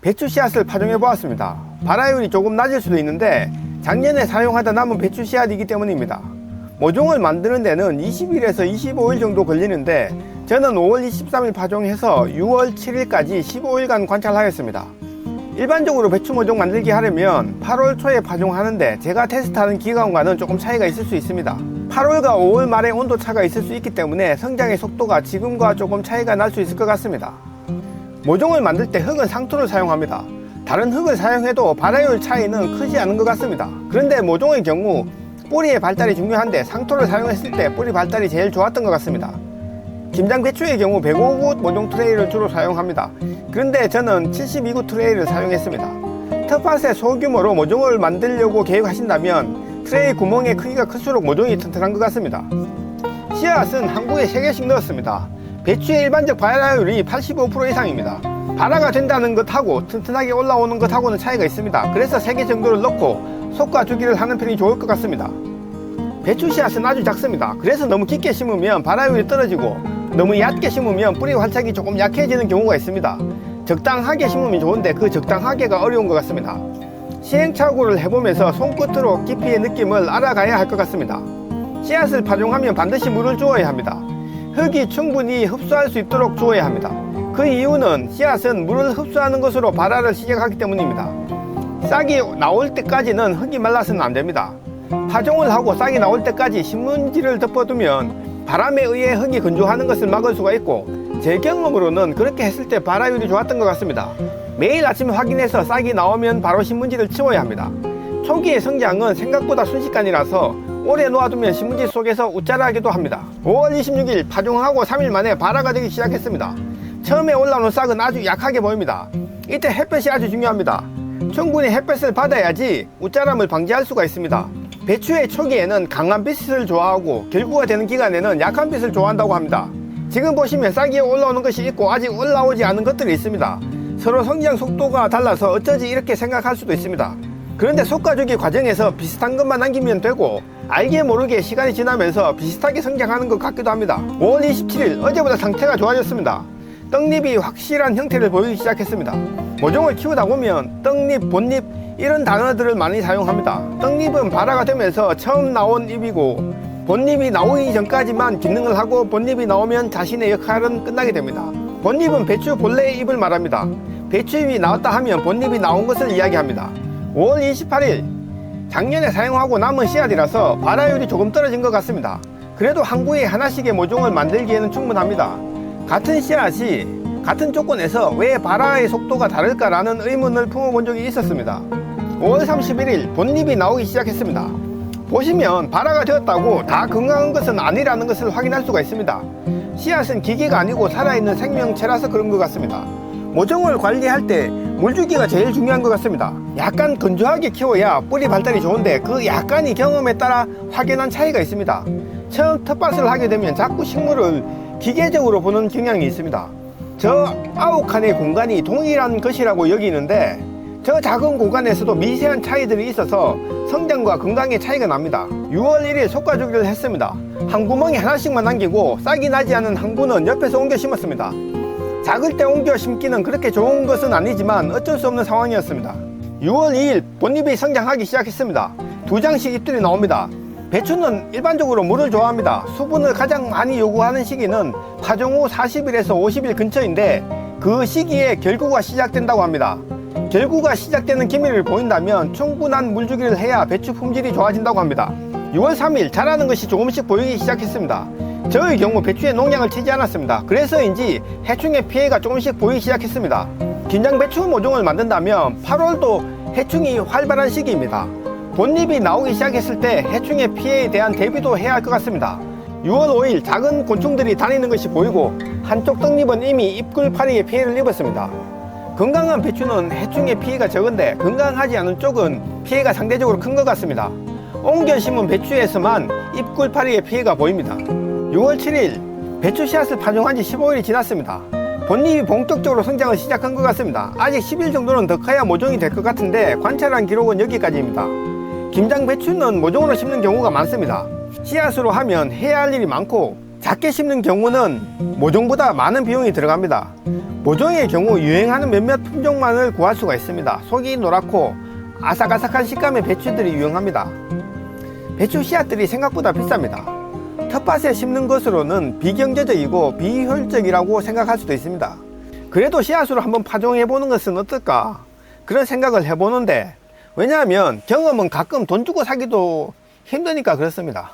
배추 씨앗을 파종해 보았습니다. 발화율이 조금 낮을 수도 있는데 작년에 사용하다 남은 배추 씨앗이기 때문입니다. 모종을 만드는 데는 20일에서 25일 정도 걸리는데 저는 5월 23일 파종해서 6월 7일까지 15일간 관찰하였습니다. 일반적으로 배추 모종 만들기 하려면 8월 초에 파종하는데 제가 테스트하는 기간과는 조금 차이가 있을 수 있습니다. 8월과 5월 말에 온도 차가 있을 수 있기 때문에 성장의 속도가 지금과 조금 차이가 날 수 있을 것 같습니다. 모종을 만들 때 흙은 상토를 사용합니다. 다른 흙을 사용해도 발화율 차이는 크지 않은 것 같습니다. 그런데 모종의 경우 뿌리의 발달이 중요한데 상토를 사용했을 때 뿌리 발달이 제일 좋았던 것 같습니다. 김장 배추의 경우 105구 모종 트레이를 주로 사용합니다. 그런데 저는 72구 트레이를 사용했습니다. 텃밭에 소규모로 모종을 만들려고 계획하신다면 트레이 구멍의 크기가 클수록 모종이 튼튼한 것 같습니다. 씨앗은 한국에 3개씩 넣었습니다. 배추의 일반적 발화율이 85% 이상입니다. 발화가 된다는 것하고 튼튼하게 올라오는 것하고는 차이가 있습니다. 그래서 3개 정도를 넣고 속과 주기를 하는 편이 좋을 것 같습니다. 배추 씨앗은 아주 작습니다. 그래서 너무 깊게 심으면 발화율이 떨어지고 너무 얕게 심으면 뿌리 활착이 조금 약해지는 경우가 있습니다. 적당하게 심으면 좋은데 그 적당하게가 어려운 것 같습니다. 시행착오를 해보면서 손끝으로 깊이의 느낌을 알아가야 할 것 같습니다. 씨앗을 파종하면 반드시 물을 주어야 합니다. 흙이 충분히 흡수할 수 있도록 주어야 합니다. 그 이유는 씨앗은 물을 흡수하는 것으로 발화를 시작하기 때문입니다. 싹이 나올 때까지는 흙이 말라서는 안 됩니다. 파종을 하고 싹이 나올 때까지 신문지를 덮어두면 바람에 의해 흙이 건조하는 것을 막을 수가 있고 제 경험으로는 그렇게 했을 때 발화율이 좋았던 것 같습니다. 매일 아침 확인해서 싹이 나오면 바로 신문지를 치워야 합니다. 초기의 성장은 생각보다 순식간이라서 오래 놓아두면 신문지 속에서 웃자라기도 합니다. 5월 26일 파종하고 3일 만에 발화가 되기 시작했습니다. 처음에 올라오는 싹은 아주 약하게 보입니다. 이때 햇볕이 아주 중요합니다. 충분히 햇볕을 받아야지 웃자람을 방지할 수가 있습니다. 배추의 초기에는 강한 빛을 좋아하고 결구가 되는 기간에는 약한 빛을 좋아한다고 합니다. 지금 보시면 싹이 올라오는 것이 있고 아직 올라오지 않은 것들이 있습니다. 서로 성장 속도가 달라서 어쩌지 이렇게 생각할 수도 있습니다. 그런데 속가주기 과정에서 비슷한 것만 남기면 되고 알게 모르게 시간이 지나면서 비슷하게 성장하는 것 같기도 합니다. 5월 27일 어제보다 상태가 좋아졌습니다. 떡잎이 확실한 형태를 보이기 시작했습니다. 모종을 키우다 보면 떡잎, 본잎 이런 단어들을 많이 사용합니다. 떡잎은 발화가 되면서 처음 나온 잎이고 본잎이 나오기 전까지만 기능을 하고 본잎이 나오면 자신의 역할은 끝나게 됩니다. 본잎은 배추 본래의 잎을 말합니다. 배추잎이 나왔다 하면 본잎이 나온 것을 이야기합니다. 5월 28일 작년에 사용하고 남은 씨앗이라서 발화율이 조금 떨어진 것 같습니다. 그래도 한 구에 하나씩의 모종을 만들기에는 충분합니다. 같은 씨앗이 같은 조건에서 왜 발화의 속도가 다를까라는 의문을 품어본 적이 있었습니다. 5월 31일 본잎이 나오기 시작했습니다. 보시면 발화가 되었다고 다 건강한 것은 아니라는 것을 확인할 수가 있습니다. 씨앗은 기계가 아니고 살아있는 생명체라서 그런 것 같습니다. 모종을 관리할 때 물주기가 제일 중요한 것 같습니다. 약간 건조하게 키워야 뿌리 발달이 좋은데 그 약간이 경험에 따라 확연한 차이가 있습니다. 처음 텃밭을 하게 되면 자꾸 식물을 기계적으로 보는 경향이 있습니다. 저 아홉 칸의 공간이 동일한 것이라고 여기는데 저 작은 공간에서도 미세한 차이들이 있어서 성장과 건강의 차이가 납니다. 6월 1일 속가주기를 했습니다. 한 구멍에 하나씩만 남기고 싹이 나지 않은 한 구는 옆에서 옮겨 심었습니다. 작을 때 옮겨 심기는 그렇게 좋은 것은 아니지만 어쩔 수 없는 상황이었습니다. 6월 2일 본잎이 성장하기 시작했습니다. 두 장씩 잎들이 나옵니다. 배추는 일반적으로 물을 좋아합니다. 수분을 가장 많이 요구하는 시기는 파종 후 40일에서 50일 근처인데 그 시기에 결구가 시작된다고 합니다. 결구가 시작되는 기미를 보인다면 충분한 물주기를 해야 배추 품질이 좋아진다고 합니다. 6월 3일 자라는 것이 조금씩 보이기 시작했습니다. 저의 경우 배추에 농약을 치지 않았습니다. 그래서인지 해충의 피해가 조금씩 보이기 시작했습니다. 긴장 배추 모종을 만든다면 8월도 해충이 활발한 시기입니다. 본잎이 나오기 시작했을 때 해충의 피해에 대한 대비도 해야 할 것 같습니다. 6월 5일 작은 곤충들이 다니는 것이 보이고 한쪽 떡잎은 이미 잎굴파리에 피해를 입었습니다. 건강한 배추는 해충의 피해가 적은데 건강하지 않은 쪽은 피해가 상대적으로 큰 것 같습니다. 옮겨 심은 배추에서만 잎굴파리의 피해가 보입니다. 6월 7일 배추 씨앗을 파종한 지 15일이 지났습니다. 본잎이 본격적으로 성장을 시작한 것 같습니다. 아직 10일 정도는 더 커야 모종이 될 것 같은데 관찰한 기록은 여기까지입니다. 김장 배추는 모종으로 심는 경우가 많습니다. 씨앗으로 하면 해야 할 일이 많고 작게 심는 경우는 모종보다 많은 비용이 들어갑니다. 모종의 경우 유행하는 몇몇 품종만을 구할 수가 있습니다. 속이 노랗고 아삭아삭한 식감의 배추들이 유용합니다. 배추 씨앗들이 생각보다 비쌉니다. 텃밭에 심는 것으로는 비경제적이고 비효율적이라고 생각할 수도 있습니다. 그래도 씨앗으로 한번 파종해 보는 것은 어떨까? 그런 생각을 해보는데 왜냐하면 경험은 가끔 돈 주고 사기도 힘드니까 그렇습니다.